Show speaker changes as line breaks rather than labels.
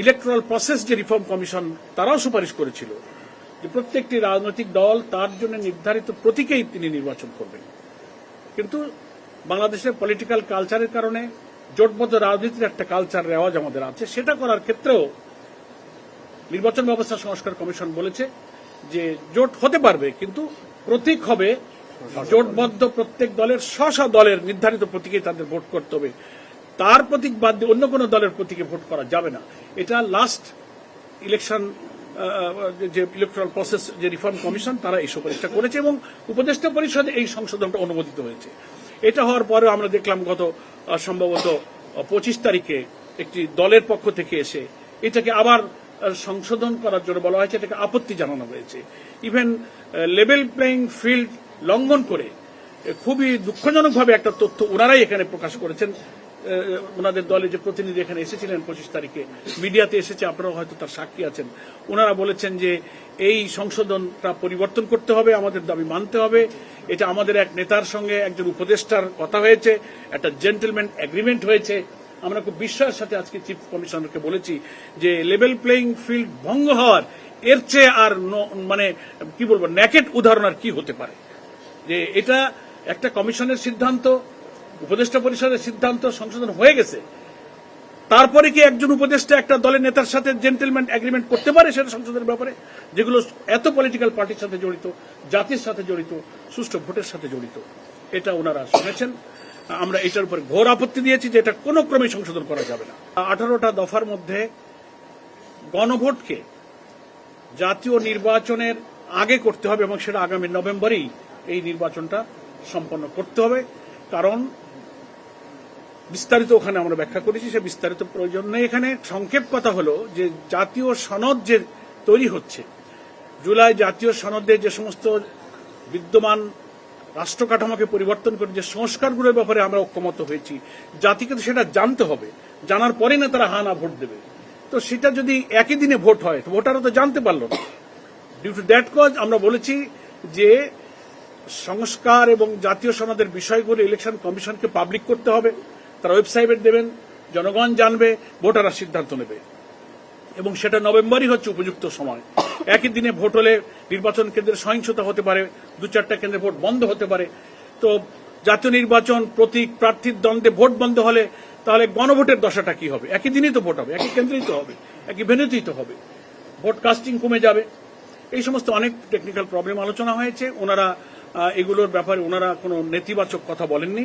Electoral process যে reform commission তারাও সুপারিশ করেছিল যে প্রত্যেকটি রাজনৈতিক দল তার জন্য নির্ধারিত প্রতীকেই তিনি নির্বাচন করবেন। কিন্তু বাংলাদেশের পলিটিক্যাল কালচারের কারণে, জোটবদ্ধ রাজনীতির একটা কালচার রেওয়াজ আমাদের আছে। সেটা করার ক্ষেত্রেও নির্বাচন ব্যবস্থা সংস্কার কমিশন বলেছে যে জোট হতে পারবে, কিন্তু প্রতীক হবে জোটবদ্ধ প্রত্যেক দলের স্ব দলের নির্ধারিত প্রতীকে তাদের ভোট করতে হবে। তার প্রতীক বাদ দিয়ে অন্য কোনো দলের প্রতীকে ভোট করা যাবে না। এটা লাস্ট ইলেকশন যে ইলেকট্রাল প্রসেস যে রিফর্ম কমিশন তারা এই সুপারিশটা করেছে এবং উপদেষ্টা পরিষদে এই সংশোধনটা অনুমোদিত হয়েছে। এটা হওয়ার পরে আমরা দেখলাম গত সম্ভবত পঁচিশ তারিখে একটি দলের পক্ষ থেকে এসে এটাকে আবার সংশোধন করার জন্য বলা হয়েছে, এটাকে আপত্তি জানানো হয়েছে। ইভেন লেভেল প্লেইং ফিল্ড লঙ্ঘন করে খুবই দুঃখজনকভাবে একটা তথ্য ওনারাই এখানে প্রকাশ করেছেন। ওনাদের দলে যে প্রতিনিধি এখানে এসেছিলেন পঁচিশ তারিখে, মিডিয়াতে এসেছে আপনারা হয়তো তার সাক্ষী আছেন। ওনারা বলেছেন যে এই সংশোধনটা পরিবর্তন করতে হবে, আমাদের দাবি মানতে হবে। এটা আমাদের এক নেতার সঙ্গে একজন উপদেষ্টার কথা হয়েছে, একটা জেন্টেলম্যান এগ্রিমেন্ট হয়েছে। আমরা খুব বিশ্বাসের সাথে আজকে চিফ কমিশনারকে বলেছি যে লেভেল প্লেইং ফিল্ড ভঙ্গ হওয়ার, এর চেয়ে আর মানে কি বলব ন্যাকেট উদাহরণ আর কি হতে পারে। যে এটা একটা কমিশনের সিদ্ধান্ত উপদেষ্টা পরিষদের সিদ্ধান্ত সংশোধন হয়ে গেছে। তারপরে কি একজন উপদেষ্টা একটা দলের নেতার সাথে জেন্টেলম্যান এগ্রিমেন্ট করতে পারে সেটা সংশোধনের ব্যাপারে? যেগুলো এত পলিটিক্যাল পার্টির সাথে জড়িত, জাতির সাথে জড়িত, সুষ্ঠু ভোটের সাথে জড়িত। এটা ওনারা শুনেছেন। আমরা এটার উপরে ঘোর আপত্তি দিয়েছি যে এটা কোনো ক্রমে সংশোধন করা যাবে না। আঠারোটা দফার মধ্যে গণভোটকে জাতীয় নির্বাচনের আগে করতে হবে এবং সেটা আগামী নভেম্বরেই এই নির্বাচনটা সম্পন্ন করতে হবে। কারণ বিস্তারিত ওখানে আমরা ব্যাখ্যা করেছি, সে বিস্তারিত প্রয়োজন নেই। এখানে সংক্ষেপ কথা হলো যে জাতীয় সনদ যে তৈরি হচ্ছে, জুলাই জাতীয় সনদে যে সমস্ত বিদ্যমান রাষ্ট্র কাঠামোকে পরিবর্তন করে যে সংস্কারগুলোর ব্যাপারে আমরা ঐক্যমত হয়েছি, জাতিকে তো সেটা জানতে হবে। জানার পরে না তারা হা না ভোট দেবে। তো সেটা যদি একই দিনে ভোট হয়, তো ভোটাররা তো জানতে পারল না। ডিউ টু দ্যাট কজ আমরা বলেছি যে সংস্কার এবং জাতীয় সনদের বিষয়গুলো ইলেকশন কমিশনকে পাবলিক করতে হবে। তারা ওয়েবসাইটে দেবেন, জনগণ জানবে, ভোটাররা সিদ্ধান্ত নেবে। এবং সেটা নভেম্বরই হচ্ছে উপযুক্ত সময়। একই দিনে ভোট হলে নির্বাচন কেন্দ্রের সহিংসতা হতে পারে, দু চারটা কেন্দ্রে ভোট বন্ধ হতে পারে। তো জাতীয় নির্বাচন প্রতীক প্রার্থীর দ্বন্দ্বে ভোট বন্ধ হলে তাহলে গণভোটের দশাটা কি হবে? একই দিনেই তো ভোট হবে, একই কেন্দ্রেই তো হবে, একই ভেন্যুতেই তো হবে। ভোট কাস্টিং কমে যাবে। এই সমস্ত অনেক টেকনিক্যাল প্রবলেম আলোচনা হয়েছে। ওনারা এগুলোর ব্যাপারে ওনারা কোনো নেতিবাচক কথা বলেননি।